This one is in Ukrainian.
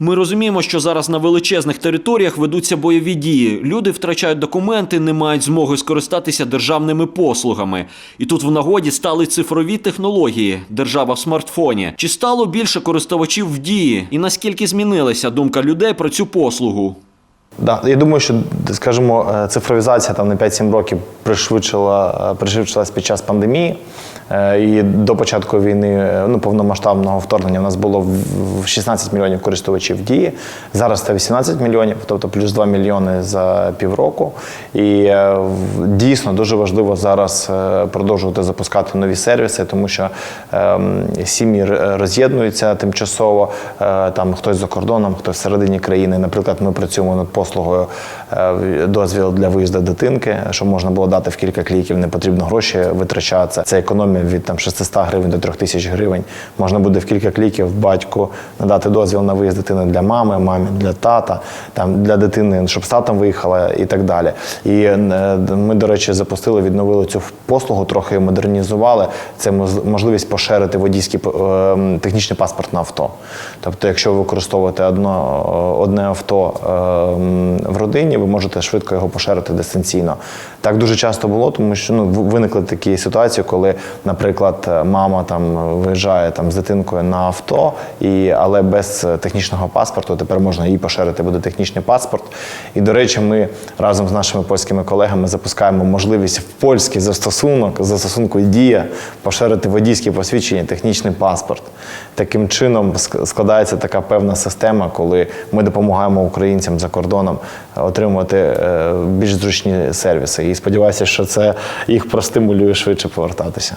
Ми розуміємо, що зараз на величезних територіях ведуться бойові дії. Люди втрачають документи, не мають змоги скористатися державними послугами. І тут в нагоді стали цифрові технології. Держава в смартфоні. Чи стало більше користувачів в дії? І наскільки змінилася думка людей про цю послугу? Да, я думаю, що, скажімо, е, цифровізація там на 5-7 років пришвидшила, е, пришвидшилась під час пандемії. Е, І до початку війни, ну, повномасштабного вторгнення, у нас було в- в 16 мільйонів користувачів дії. Зараз це 18 мільйонів, тобто плюс 2 мільйони за півроку. І дійсно дуже важливо зараз продовжувати запускати нові сервіси, тому що ем, сім'ї роз'єднуються тимчасово. Там хтось за кордоном, хтось всередині країни. Наприклад, ми працюємо над послугою е, дозвіл для виїзду дитинки, щоб можна було дати в кілька кліків, не потрібно гроші витрачатися. Це економія від там 600 гривень до 3000 гривень. Можна буде в кілька кліків батьку надати дозвіл на виїзд дитини для мами, мамі для тата, там для дитини, щоб з татом виїхала і так далі. І е, ми, до речі, запустили, відновили цю послугу, трохи модернізували. Це можливість поширити водійський е, технічний паспорт на авто. Тобто, якщо ви використовуєте одно, одне авто в родині, ви можете швидко його поширити дистанційно. Так дуже часто було, тому що ну, виникли такі ситуації, коли, наприклад, мама там виїжджає там з дитинкою на авто, і, але без е, технічного паспорту тепер можна їй поширити буде технічний паспорт. І, до речі, ми разом з нашими польськими колегами запускаємо можливість в польський застосунок, застосунку дія поширити водійське посвідчення, технічний паспорт. Таким чином складається така певна система, коли ми допомагаємо українцям за кордоном отримувати е, більш зручні сервіси. І сподіваюся, що це їх простимулює швидше повертатися.